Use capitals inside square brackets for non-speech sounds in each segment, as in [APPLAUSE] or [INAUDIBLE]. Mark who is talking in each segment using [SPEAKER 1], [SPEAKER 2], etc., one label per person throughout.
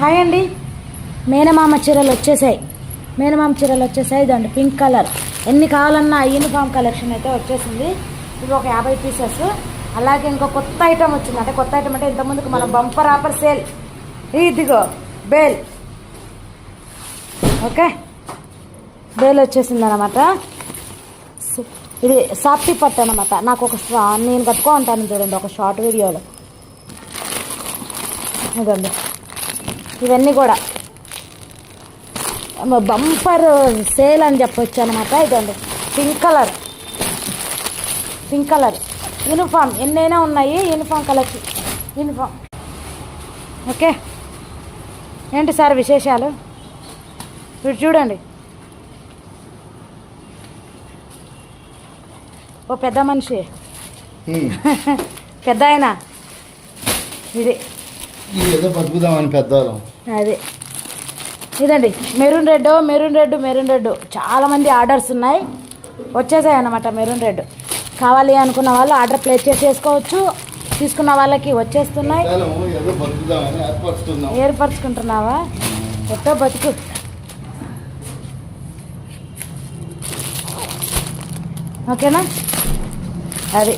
[SPEAKER 1] Hi అండి. మేనమామ చీరలు వచ్చేసాయి. మేనమామ చీరలు వచ్చేసాయి. ఇదండి పింక్ కలర్ ఎన్ని కావాలన్నా యూనిఫామ్ కలెక్షన్ అయితే వచ్చేసింది. ఇవి ఒక యాభై పీసెస్ అలాగే ఇంకో కొత్త ఐటమ్ వచ్చింది. అంటే కొత్త ఐటమ్ అంటే ఇంతకుముందుకు మన బంపర్ ఆఫర్ సేల్ ఇదిగో బేల్ ఓకే? బేల్ వచ్చేసింది అనమాట ఇది సాఫ్టీ పట్టు అనమాట నాకు ఒక నేను కట్టుకో ఉంటాను చూడండి ఒక షార్ట్ వీడియోలో ఇదండి. ఇవన్నీ కూడా. బంపర్ సేల్ అని చెప్పొచ్చు అనమాట ఇదండి. Pink colour. Pink colour. Uniform. ఎన్నైనా ఉన్నాయి యూనిఫామ్ కలర్ యూనిఫామ్. ఓకే. ఏంటి సార్ విశేషాలు? ఇప్పుడు చూడండి. ఓ పెద్ద మనిషి. [LAUGHS] పెద్ద ఆయన ఇది.
[SPEAKER 2] ఏదో బతుకుదామని పెద్దవాళ్ళం.
[SPEAKER 1] అదే. ఇదండి maroon red maroon red maroon red చాలా మంది ఆర్డర్స్ ఉన్నాయి. వచ్చేసాయి అన్నమాట మెరూన్ రెడ్ కావాలి అనుకున్న వాళ్ళు ఆర్డర్ ప్లేస్ చేసేసుకోవచ్చు తీసుకున్న వాళ్ళకి వచ్చేస్తున్నాయి. ఏర్పరచుకుంటున్నావా? ఎట్టో బతుకు. ఓకేనా? అది.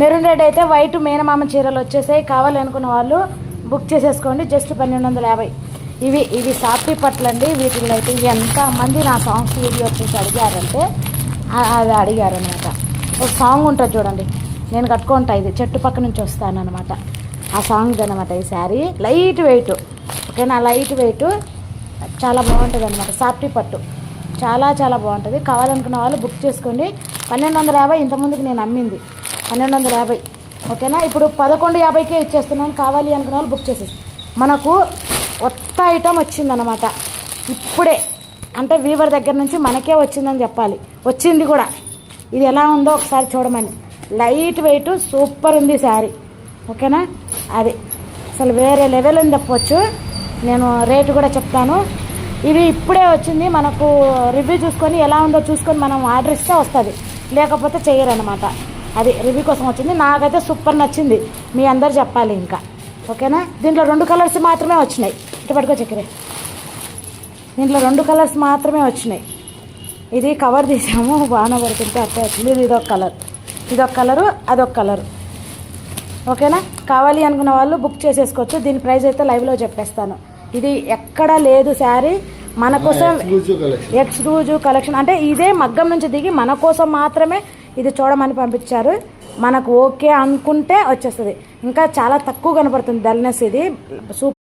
[SPEAKER 1] మెరూన్ రెడ్ అయితే వైట్ మేనమామ చీరలు వచ్చేసాయి. కావాలి అనుకున్న వాళ్ళు బుక్ చేసేసుకోండి జస్ట్ పన్నెండు వందల యాభై. ఇవి ఇవి సాఫ్టీ పట్లండి వీటిల్లో అయితే ఎంతమంది నా సాంగ్స్ వీడియో వచ్చేసి అడిగారంటే అది అడిగారనమాట. ఒక సాంగ్ ఉంటుంది చూడండి నేను కట్టుకుంటా ఇది చెట్టు పక్క నుంచి వస్తాను అనమాట ఆ సాంగ్ అనమాట ఈ శారీ. లైట్ వెయిట్ ఓకేనా? లైట్ వెయిట్ చాలా బాగుంటుంది అనమాట సాఫ్టీ పట్టు. చాలా చాలా బాగుంటుంది. కావాలనుకున్న వాళ్ళు బుక్ చేసుకోండి. పన్నెండు వందల యాభై ఇంతకుముందుకు నేను అమ్మింది. పన్నెండు వందల యాభై. ఓకేనా? ఇప్పుడు పదకొండు యాభైకే ఇచ్చేస్తున్నాను. కావాలి అనుకున్న వాళ్ళు బుక్ చేసేసి మనకు కొత్త ఐటమ్ వచ్చిందనమాట ఇప్పుడే. అంటే వీవర్ దగ్గర నుంచి మనకే వచ్చిందని చెప్పాలి. వచ్చింది కూడా. ఇది ఎలా ఉందో ఒకసారి చూడమని. లైట్ వెయిట్ సూపర్ ఉంది శారీ. ఓకేనా? అది. అసలు వేరే లెవెల్ అని చెప్పవచ్చు నేను రేటు కూడా చెప్తాను. ఇది ఇప్పుడే వచ్చింది. మనకు రివ్యూ చూసుకొని ఎలా ఉందో చూసుకొని మనం ఆర్డర్ ఇస్తే వస్తుంది. లేకపోతే చేయరనమాట అది రివ్యూ కోసం వచ్చింది. నాకైతే సూపర్ నచ్చింది. మీ అందరు చెప్పాలి ఇంకా. ఓకేనా? దీంట్లో రెండు కలర్స్ మాత్రమే వచ్చినాయి. ఇటు పట్టుకో చక్కెర. దీంట్లో రెండు కలర్స్ మాత్రమే వచ్చినాయి. ఇది కవర్ తీసాము. బాగా పడుతుంటే అట్టే వచ్చింది. ఇది ఇదొక కలర్. ఇదొక కలరు అదొక కలరు. ఓకేనా? కావాలి అనుకున్న వాళ్ళు బుక్ చేసేసుకోవచ్చు. దీని ప్రైస్ అయితే లైవ్లో చెప్పేస్తాను. ఇది ఎక్కడా లేదు శారీ. మన కోసం ఎక్స్క్లూజివ్ కలెక్షన్. అంటే ఇదే మగ్గం నుంచి దిగి మన కోసం మాత్రమే ఇది చూడమని పంపించారు. మనకు ఓకే అనుకుంటే వచ్చేస్తుంది. ఇంకా చాలా తక్కువ కనపడుతుంది డల్నెస్ ఇది. సూపర్